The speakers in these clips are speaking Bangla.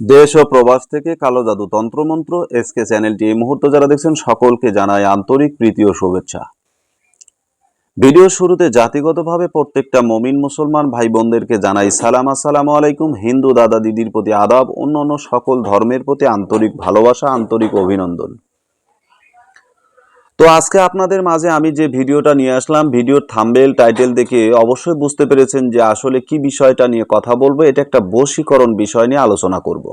দেশ ও প্রবাস থেকে কালো জাদু তন্ত্রমন্ত্র এসকে চ্যানেলটি এই মুহূর্তে যারা দেখছেন সকলকে জানায় আন্তরিক প্রীতি ও শুভেচ্ছা। ভিডিও শুরুতে জাতিগতভাবে প্রত্যেকটা মমিন মুসলমান ভাই বোনদেরকে জানাই সালাম। আসসালামু আলাইকুম। হিন্দু দাদা দিদির প্রতি আদাব অন্য অন্য সকল ধর্মের প্রতি আন্তরিক ভালোবাসা, আন্তরিক অভিনন্দন। তো আজকে আপনাদের মাঝে আমি যে ভিডিওটা নিয়ে আসলাম, ভিডিওর থাম্বেল টাইটেল দেখে অবশ্যই বুঝতে পেরেছেন যে আসলে কি বিষয়টা নিয়ে কথা বলব। এটা একটা বশীকরণ বিষয় নিয়ে আলোচনা করব।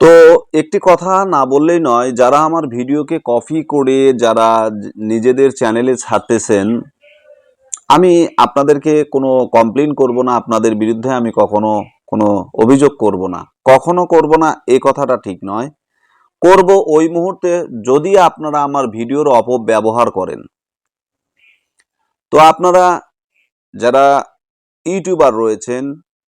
তো একটি কথা না বললেই নয়, যারা আমার ভিডিওকে কপি করে যারা নিজেদের চ্যানেলে ছাড়তেছেন, আমি আপনাদেরকে কোনো কমপ্লেন করব না, আপনাদের বিরুদ্ধে আমি কখনো কোনো অভিযোগ করব না। কখনো করব না এই কথাটা ঠিক নয়। করব ওই মুহূর্তে যদি আপনারা আমার ভিডিওর অপব্যবহার করেন। তো আপনারা যারা ইউটিউবার রয়েছেন,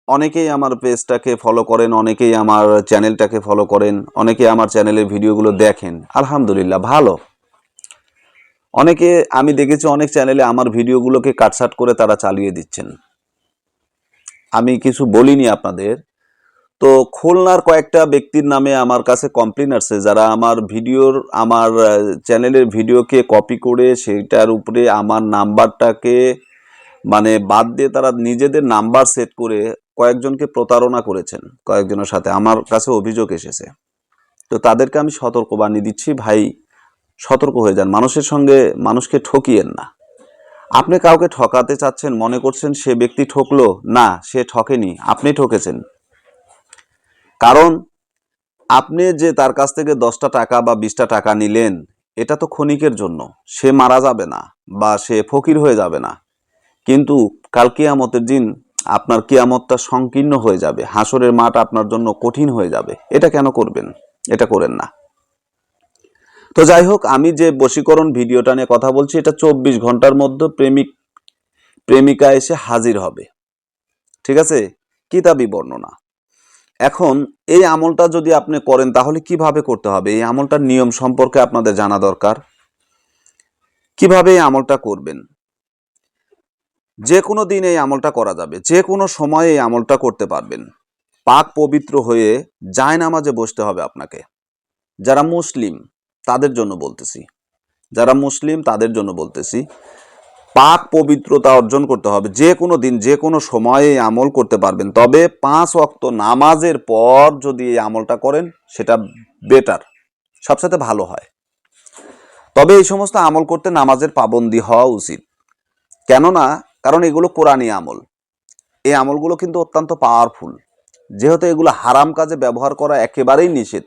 অনেকেই আমার পেজটাকে ফলো করেন, অনেকেই আমার চ্যানেলটাকে ফলো করেন, অনেকেই আমার চ্যানেলের ভিডিওগুলো দেখেন, আলহামদুলিল্লাহ ভালো। অনেকে, আমি দেখেছি অনেক চ্যানেলে আমার ভিডিওগুলোকে কাটসাট করে তারা চালিয়ে দিচ্ছেন। আমি কিছু বলিনি আপনাদের তো খুলনার কয়েকটা ব্যক্তির নামে আমার কাছে কমপ্লেন আসছে, যারা আমার ভিডিওর, আমার চ্যানেলের ভিডিওকে কপি করে সেইটার উপরে আমার নাম্বারটাকে মানে বাদ দিয়ে তারা নিজেদের নাম্বার সেট করে কয়েকজনকে প্রতারণা করেছেন, কয়েকজনের সাথে। আমার কাছে অভিযোগ এসেছে। তো তাদেরকে আমি সতর্কবাণী দিচ্ছি, ভাই, সতর্ক হয়ে যান। মানুষের সঙ্গে মানুষকে ঠকিয়েন না। আপনি কাউকে ঠকাতে চাচ্ছেন, মনে করছেন সে ব্যক্তি ঠকলো? না, সে ঠকেনি। আপনি ঠকেছেন। কারণ আপনি যে তার কাছ থেকে দশটা টাকা বা বিশটা টাকা নিলেন, এটা তো ক্ষণিকের জন্য। সে মারা যাবে না বা সে ফকির হয়ে যাবে না। কিন্তু কাল কিয়ামতের দিন আপনার কিয়ামতটা সংকীর্ণ হয়ে যাবে। হাসরের মাঠ আপনার জন্য কঠিন হয়ে যাবে। এটা কেন করবেন? এটা করেন না। তো যাই হোক, আমি যে বশীকরণ ভিডিওটা নিয়ে কথা বলছি, এটা চব্বিশ ঘণ্টার মধ্যে প্রেমিক, প্রেমিকা এসে হাজির হবে। ঠিক আছে? কিতাবি বর্ণনা। এখন এই আমলটা যদি আপনি করেন, তাহলে কীভাবে করতে হবে? এই আমলটার নিয়ম সম্পর্কে আপনাদের জানা দরকার। কীভাবে এই আমলটা করবেন? যে কোনো দিন এই আমলটা করা যাবে। যে কোনো সময় এই আমলটা করতে পারবেন। পাক পবিত্র হয়ে যায় নামাজে বসতে হবে আপনাকে। যারা মুসলিম, তাদের জন্য বলতেছি। যারা মুসলিম, তাদের জন্য বলতেছি। পাক পবিত্রতা অর্জন করতে হবে। যে কোনো দিন, যে কোনো সময়ে আমল করতে পারবেন। তবে পাঁচ অক্ত নামাজের পর যদি এই আমলটা করেন, সেটা বেটার, সবসাথে ভালো হয়। তবে এই সমস্ত আমল করতে নামাজের পাবন্দি হওয়া উচিত। কেননা, কারণ এগুলো কোরআনী আমল। এই আমলগুলো কিন্তু অত্যন্ত পাওয়ারফুল যেহেতু এগুলো হারাম কাজে ব্যবহার করা একেবারেই নিষেধ,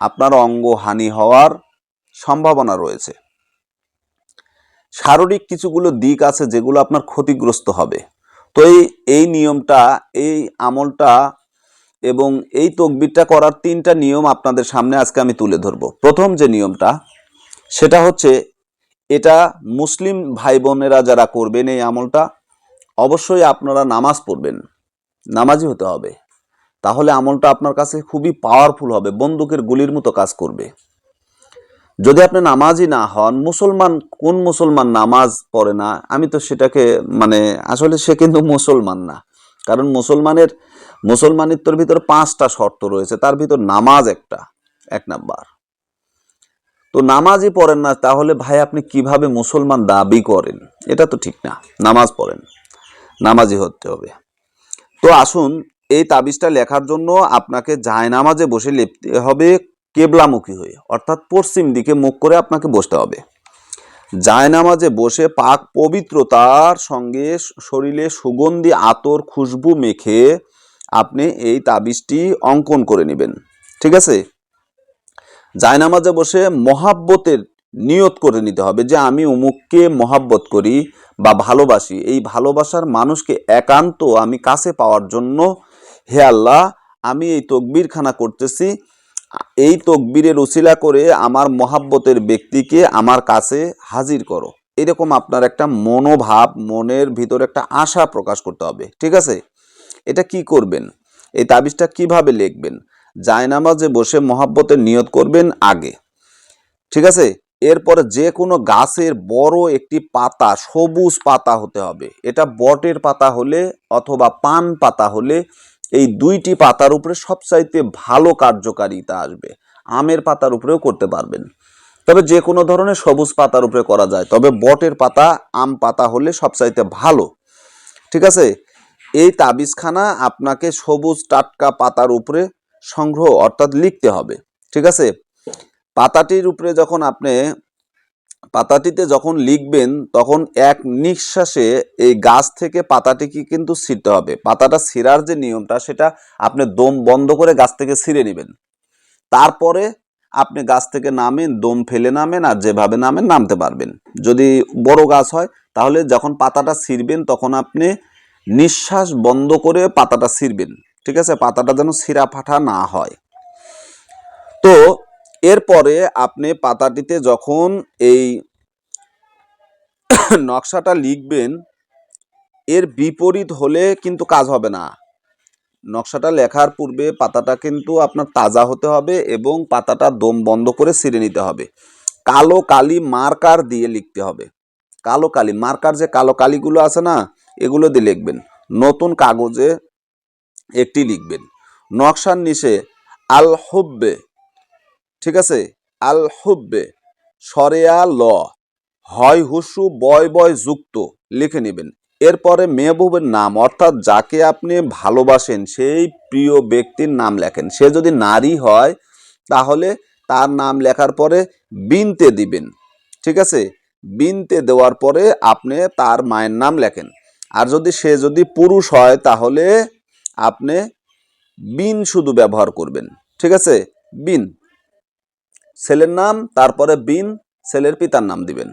আপনার অঙ্গ হানি হওয়ার সম্ভাবনা রয়েছে। শারীরিক কিছুগুলো দিক আছে যেগুলো আপনার ক্ষতিগ্রস্ত হবে। তো এই এই নিয়মটা, এই আমলটা এবং এই তকবিরটা করার তিনটা নিয়ম আপনাদের সামনে আজকে আমি তুলে ধরব। প্রথম যে নিয়মটা, সেটা হচ্ছে এটা মুসলিম ভাই বোনেরা যারা করবেন এই আমলটা, অবশ্যই আপনারা নামাজ পড়বেন। নামাজি হতে হবে। তাহলে আমলটা আপনার কাছে খুবই পাওয়ারফুল হবে, বন্দুকের গুলির মতো কাজ করবে। যদি আপনি নামাজই না হন, মুসলমান, কোন মুসলমান নামাজ পড়ে না? আমি তো সেটাকে মানে আসলে সে কিন্তু মুসলমান না। কারণ মুসলমানের, মুসলমানিত্বর ভিতর পাঁচটা শর্ত রয়েছে, তার ভিতর নামাজ একটা, এক নাম্বার। তো নামাজই পড়েন না, তাহলে ভাই আপনি কীভাবে মুসলমান দাবি করেন? এটা তো ঠিক না, নামাজ পড়েন নামাজি হতে হবে। তো আসুন, এই তাবিজটা লেখার জন্য আপনাকে জায়নামাজে বসে লিখতে হবে কেবলামুখী হয়ে, অর্থাৎ পশ্চিম দিকে মুখ করে আপনাকে বসতে হবে। জায়নামাজে বসে পাক পবিত্রতার সঙ্গে শরীরে সুগন্ধি, আতর, খুশবু মেখে আপনি এই তাবিজটি অঙ্কন করে নেবেন। ঠিক আছে? জায়নামাজে বসে মহাব্বতের নিয়ত করে নিতে হবে যে আমি অমুককে মহাব্বত করি বা ভালোবাসি। এই ভালোবাসার মানুষকে একান্ত আমি কাছে পাওয়ার জন্য, হে আল্লাহ, আমি এই তকবিরখানা করতেছি। এই তকবীরের উসিলা করে আমার মহাব্বতের ব্যক্তিকে আমার কাছে হাজির করো। এরকম আপনার একটা মনোভাব, মনের ভিতরে একটা আশা প্রকাশ করতে হবে, ঠিক আছে? এটা কি করবেন? এই তাবিজটা কীভাবে লিখবেন? জায়নামাজে বসে মহাব্বতের নিয়ত করবেন আগে, ঠিক আছে? এরপরে যে কোনো গাছের বড় একটি পাতা, সবুজ পাতা হতে হবে। এটা বটের পাতা হলে অথবা পান পাতা হলে এই দুইটি পাতার উপরে সবচাইতে ভালো কার্যকারিতা আসবে। আমের পাতার উপরেও করতে পারবেন। তবে যে কোনো ধরনের সবুজ পাতার উপরে করা যায়। তবে বটের পাতা, আম পাতা হলে সবচাইতে ভালো। ঠিক আছে? এই তাবিজখানা আপনাকে সবুজ টাটকা পাতার উপরে সংগ্রহ, অর্থাৎ লিখতে হবে। ঠিক আছে? পাতাটির উপরে যখন আপনি পাতাটিতে যখন লিখবেন, তখন এক নিঃশ্বাসে এই গাছ থেকে পাতাটিকে কিন্তু ছিঁড়তে হবে। পাতাটা ছিঁড়ার যে নিয়মটা, সেটা আপনি দম বন্ধ করে গাছ থেকে ছিঁড়ে নেবেন। তারপরে আপনি গাছ থেকে নামেন, দম ফেলে নামেন আর যেভাবে নামেন, নামতে পারবেন। যদি বড় গাছ হয়, তাহলে যখন পাতাটা ছিঁড়বেন, তখন আপনি নিঃশ্বাস বন্ধ করে পাতাটা ছিঁড়বেন। ঠিক আছে? পাতাটা যেন ছিঁড়া ফাটা না হয়। তো এরপরে আপনি পাতাটিতে যখন এই নকশাটা লিখবেন, এর বিপরীত হলে কিন্তু কাজ হবে না। নকশাটা লেখার পূর্বে পাতাটা কিন্তু আপনার তাজা হতে হবে এবং পাতাটা দম বন্ধ করে ছিঁড়ে নিতে হবে। কালো কালি মার্কার দিয়ে লিখতে হবে। কালো কালি, মার্কার যে কালো কালিগুলো আছে না, এগুলো দিয়ে লিখবেন। নতুন কাগজে একটি লিখবেন। নকশার নিচে আল হুব্বে ঠিক আছে? আল হুব্বে সরেয়া ল, হয়, হুসু, বয় বয়, যুক্ত, লিখে নেবেন। এরপরে মেহবুবের নাম, অর্থাৎ যাকে আপনি ভালোবাসেন, সেই প্রিয় ব্যক্তির নাম লেখেন। সে যদি নারী হয়, তাহলে তার নাম লেখার পরে বিনতে দিবেন। ঠিক আছে? বিনতে দেওয়ার পরে আপনি তার মায়ের নাম লেখেন। আর যদি সে যদি পুরুষ হয়, তাহলে আপনি বিন শুধু ব্যবহার করবেন। ঠিক আছে? বিন। ছেলের নাম, তারপরে বিন, ছেলের পিতার নাম দিবেন।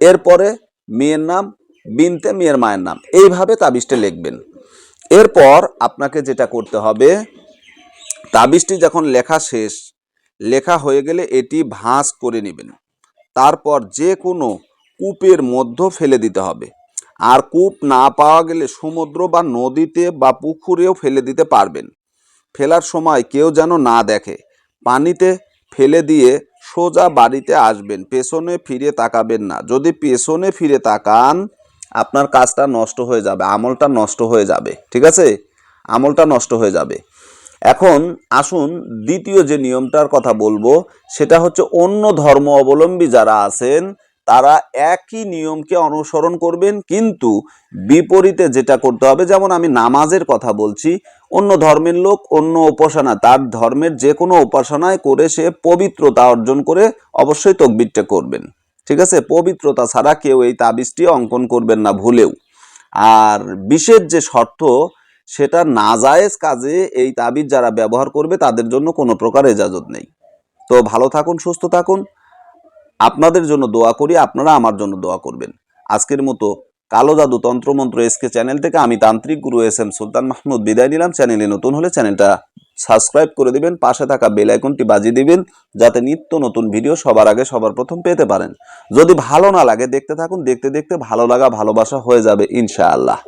এরপরে মেয়ের নাম, বিনতে মেয়ের মায়ের নাম। এইভাবে তাবিজটা লিখবেন। এরপর আপনাকে যেটা করতে হবে, তাবিজটি যখন লেখা শেষ, লেখা হয়ে গেলে এটি ভাঁজ করে নেবেন। তারপর যে কোনো কূপের মধ্যে ফেলে দিতে হবে। আর কূপ না পাওয়া গেলে সমুদ্র বা নদীতে বা পুকুরেও ফেলে দিতে পারবেন। ফেলার সময় কেউ যেন না দেখে। পানিতে ফেলে দিয়ে সোজা বাড়িতে আসবেন, পেছনে ফিরে তাকাবেন না। যদি পেছনে ফিরে তাকান, আপনার কাজটা নষ্ট হয়ে যাবে, আমলটা নষ্ট হয়ে যাবে, ঠিক আছে? আমলটা নষ্ট হয়ে যাবে। এখন আসুন, দ্বিতীয় যে নিয়মটার কথা বলব, সেটা হচ্ছে অন্য ধর্ম অবলম্বী যারা আছেন তারা একই নিয়মকে অনুসরণ করবেন, কিন্তু বিপরীতে যেটা করতে হবে, যেমন আমি নামাজের কথা বলছি, অন্য ধর্মের লোক, অন্য উপাসনা, তার ধর্মের যে কোনো উপাসনায় করে সে পবিত্রতা অর্জন করে অবশ্যই তকবিরটা করবেন। ঠিক আছে? পবিত্রতা ছাড়া কেউ এই তাবিজটি অঙ্কন করবেন না ভুলেও। আর বিশেষ যে শর্ত, সেটা নাজায়েজ কাজে এই তাবিজ যারা ব্যবহার করবে, তাদের জন্য কোনো প্রকার এজাজত নেই। তো ভালো থাকুন, সুস্থ থাকুন। আপনাদের জন্য দোয়া করি, আপনারা আমার জন্য দোয়া করবেন। আজকের মতো কালো জাদু তন্ত্রমন্ত্র এসকে চ্যানেল থেকে আমি তান্ত্রিক গুরু এস এম সুলতান মাহমুদ বিদায় নিলাম। চ্যানেলে নতুন হলে চ্যানেলটা সাবস্ক্রাইব করে দিবেন, পাশে থাকা বেল আইকনটি বাজিয়ে দিবেন, যাতে নিত্য নতুন ভিডিও সবার আগে সবার প্রথম পেতে পারেন। যদি ভালো না লাগে দেখতে থাকুন, দেখতে দেখতে ভালো লাগা, ভালোবাসা হয়ে যাবে ইনশাআল্লাহ।